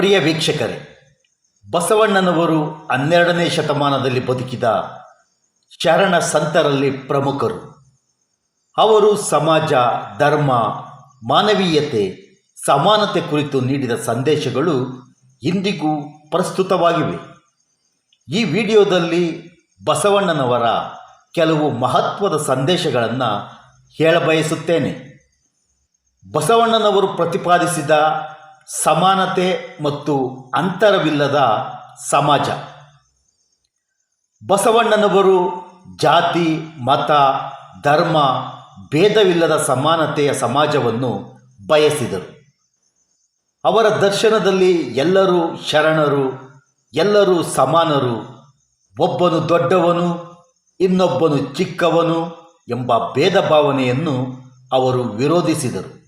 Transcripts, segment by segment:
ಪ್ರಿಯ ವೀಕ್ಷಕರೇ, ಬಸವಣ್ಣನವರು ಹನ್ನೆರಡನೇ ಶತಮಾನದಲ್ಲಿ ಬದುಕಿದ ಶರಣ ಸಂತರಲ್ಲಿ ಪ್ರಮುಖರು. ಅವರು ಸಮಾಜ, ಧರ್ಮ, ಮಾನವೀಯತೆ, ಸಮಾನತೆ ಕುರಿತು ನೀಡಿದ ಸಂದೇಶಗಳು ಇಂದಿಗೂ ಪ್ರಸ್ತುತವಾಗಿವೆ. ಈ ವಿಡಿಯೋದಲ್ಲಿ ಬಸವಣ್ಣನವರ ಕೆಲವು ಮಹತ್ವದ ಸಂದೇಶಗಳನ್ನು ಹೇಳಬಯಸುತ್ತೇನೆ. ಬಸವಣ್ಣನವರು ಪ್ರತಿಪಾದಿಸಿದ ಸಮಾನತೆ ಮತ್ತು ಅಂತರವಿಲ್ಲದ ಸಮಾಜ. ಬಸವಣ್ಣನವರು ಜಾತಿ, ಮತ, ಧರ್ಮ, ಭೇದವಿಲ್ಲದ ಸಮಾನತೆಯ ಸಮಾಜವನ್ನು ಬಯಸಿದರು. ಅವರ ದರ್ಶನದಲ್ಲಿ ಎಲ್ಲರೂ ಶರಣರು, ಎಲ್ಲರೂ ಸಮಾನರು. ಒಬ್ಬನು ದೊಡ್ಡವನು, ಇನ್ನೊಬ್ಬನು ಚಿಕ್ಕವನು ಎಂಬ ಭೇದ ಭಾವನೆಯನ್ನು ಅವರು ವಿರೋಧಿಸಿದರು.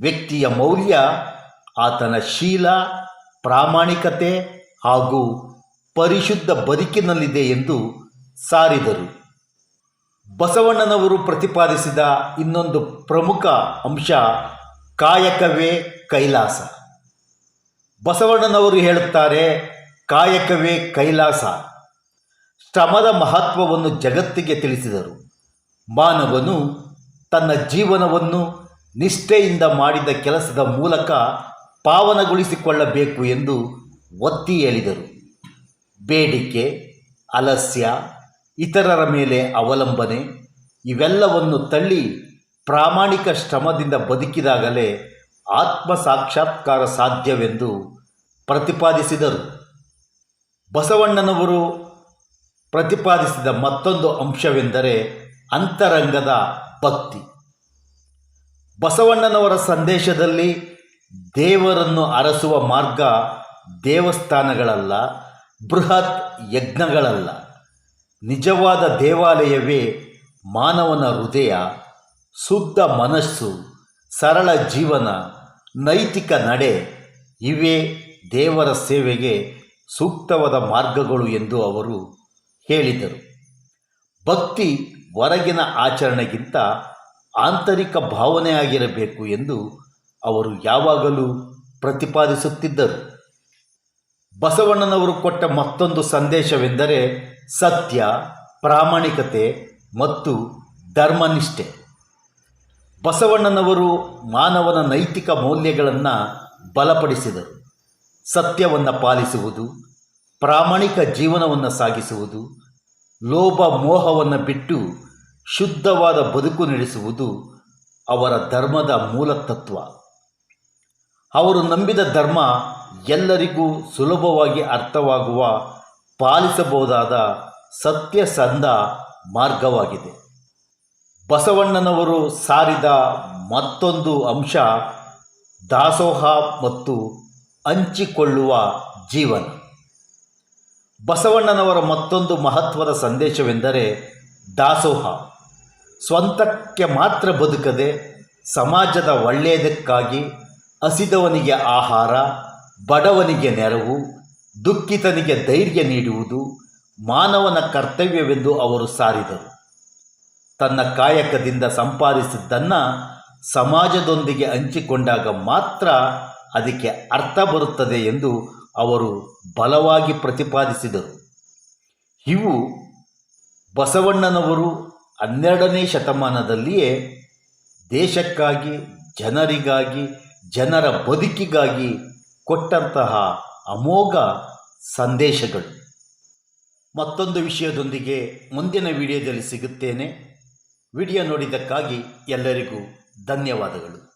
ವ್ಯಕ್ತಿಯ ಮೌಲ್ಯ ಆತನ ಶೀಲ, ಪ್ರಾಮಾಣಿಕತೆ ಹಾಗೂ ಪರಿಶುದ್ಧ ಬದುಕಿನಲ್ಲಿದೆ ಎಂದು ಸಾರಿದರು. ಬಸವಣ್ಣನವರು ಪ್ರತಿಪಾದಿಸಿದ ಇನ್ನೊಂದು ಪ್ರಮುಖ ಅಂಶ ಕಾಯಕವೇ ಕೈಲಾಸ. ಬಸವಣ್ಣನವರು ಹೇಳುತ್ತಾರೆ, ಕಾಯಕವೇ ಕೈಲಾಸ. ಶ್ರಮದ ಮಹತ್ವವನ್ನು ಜಗತ್ತಿಗೆ ತಿಳಿಸಿದರು. ಮಾನವನು ತನ್ನ ಜೀವನವನ್ನು ನಿಷ್ಠೆಯಿಂದ ಮಾಡಿದ ಕೆಲಸದ ಮೂಲಕ ಪಾವನಗೊಳಿಸಿಕೊಳ್ಳಬೇಕು ಎಂದು ಒತ್ತಿ ಹೇಳಿದರು. ಬೇಡಿಕೆ, ಅಲಸ್ಯ, ಇತರರ ಮೇಲೆ ಅವಲಂಬನೆ ಇವೆಲ್ಲವನ್ನು ತಳ್ಳಿ ಪ್ರಾಮಾಣಿಕ ಶ್ರಮದಿಂದ ಬದುಕಿದಾಗಲೇ ಆತ್ಮ ಸಾಕ್ಷಾತ್ಕಾರ ಸಾಧ್ಯವೆಂದು ಪ್ರತಿಪಾದಿಸಿದರು. ಬಸವಣ್ಣನವರು ಪ್ರತಿಪಾದಿಸಿದ ಮತ್ತೊಂದು ಅಂಶವೆಂದರೆ ಅಂತರಂಗದ ಭಕ್ತಿ. ಬಸವಣ್ಣನವರ ಸಂದೇಶದಲ್ಲಿ ದೇವರನ್ನು ಅರಸುವ ಮಾರ್ಗ ದೇವಸ್ಥಾನಗಳಲ್ಲ, ಬೃಹತ್ ಯಜ್ಞಗಳಲ್ಲ. ನಿಜವಾದ ದೇವಾಲಯವೇ ಮಾನವನ ಹೃದಯ, ಶುದ್ಧ ಮನಸ್ಸು, ಸರಳ ಜೀವನ, ನೈತಿಕ ನಡೆ, ಇವೇ ದೇವರ ಸೇವೆಗೆ ಸೂಕ್ತವಾದ ಮಾರ್ಗಗಳು ಎಂದು ಅವರು ಹೇಳಿದರು. ಭಕ್ತಿ ಹೊರಗಿನ ಆಚರಣೆಗಿಂತ ಆಂತರಿಕ ಭಾವನೆಯಾಗಿರಬೇಕು ಎಂದು ಅವರು ಯಾವಾಗಲೂ ಪ್ರತಿಪಾದಿಸುತ್ತಿದ್ದರು. ಬಸವಣ್ಣನವರು ಕೊಟ್ಟ ಮತ್ತೊಂದು ಸಂದೇಶವೆಂದರೆ ಸತ್ಯ, ಪ್ರಾಮಾಣಿಕತೆ ಮತ್ತು ಧರ್ಮನಿಷ್ಠೆ. ಬಸವಣ್ಣನವರು ಮಾನವನ ನೈತಿಕ ಮೌಲ್ಯಗಳನ್ನು ಬಲಪಡಿಸಿದರು. ಸತ್ಯವನ್ನು ಪಾಲಿಸುವುದು, ಪ್ರಾಮಾಣಿಕ ಜೀವನವನ್ನು ಸಾಗಿಸುವುದು, ಲೋಭ ಮೋಹವನ್ನು ಬಿಟ್ಟು ಶುದ್ಧವಾದ ಬದುಕು ನಡೆಸುವುದು ಅವರ ಧರ್ಮದ ಮೂಲ ತತ್ವ ಅವರು ನಂಬಿದ ಧರ್ಮ ಎಲ್ಲರಿಗೂ ಸುಲಭವಾಗಿ ಅರ್ಥವಾಗುವ, ಪಾಲಿಸಬಹುದಾದ ಸತ್ಯಸಂಧ ಮಾರ್ಗವಾಗಿದೆ. ಬಸವಣ್ಣನವರು ಸಾರಿದ ಮತ್ತೊಂದು ಅಂಶ ದಾಸೋಹ ಮತ್ತು ಹಂಚಿಕೊಳ್ಳುವ ಜೀವನ. ಬಸವಣ್ಣನವರ ಮತ್ತೊಂದು ಮಹತ್ವದ ಸಂದೇಶವೆಂದರೆ ದಾಸೋಹ. ಸ್ವಂತಕ್ಕೆ ಮಾತ್ರ ಬದುಕದೆ ಸಮಾಜದ ಒಳ್ಳೆಯದಕ್ಕಾಗಿ ಹಸಿದವನಿಗೆ ಆಹಾರ, ಬಡವನಿಗೆ ನೆರವು, ದುಃಖಿತನಿಗೆ ಧೈರ್ಯ ನೀಡುವುದು ಮಾನವನ ಕರ್ತವ್ಯವೆಂದು ಅವರು ಸಾರಿದರು. ತನ್ನ ಕಾಯಕದಿಂದ ಸಂಪಾದಿಸಿದ್ದನ್ನು ಸಮಾಜದೊಂದಿಗೆ ಹಂಚಿಕೊಂಡಾಗ ಮಾತ್ರ ಅದಕ್ಕೆ ಅರ್ಥ ಬರುತ್ತದೆ ಎಂದು ಅವರು ಬಲವಾಗಿ ಪ್ರತಿಪಾದಿಸಿದರು. ಇವು ಬಸವಣ್ಣನವರು ಹನ್ನೆರಡನೇ ಶತಮಾನದಲ್ಲಿಯೇ ದೇಶಕ್ಕಾಗಿ, ಜನರಿಗಾಗಿ ಜನರ ಬದುಕಿಗಾಗಿ ಕೊಟ್ಟಂತಹ ಅಮೋಘ ಸಂದೇಶಗಳು. ಮತ್ತೊಂದು ವಿಷಯದೊಂದಿಗೆ ಮುಂದಿನ ವಿಡಿಯೋದಲ್ಲಿ ಸಿಗುತ್ತೇನೆ. ವಿಡಿಯೋ ನೋಡಿದ್ದಕ್ಕಾಗಿ ಎಲ್ಲರಿಗೂ ಧನ್ಯವಾದಗಳು.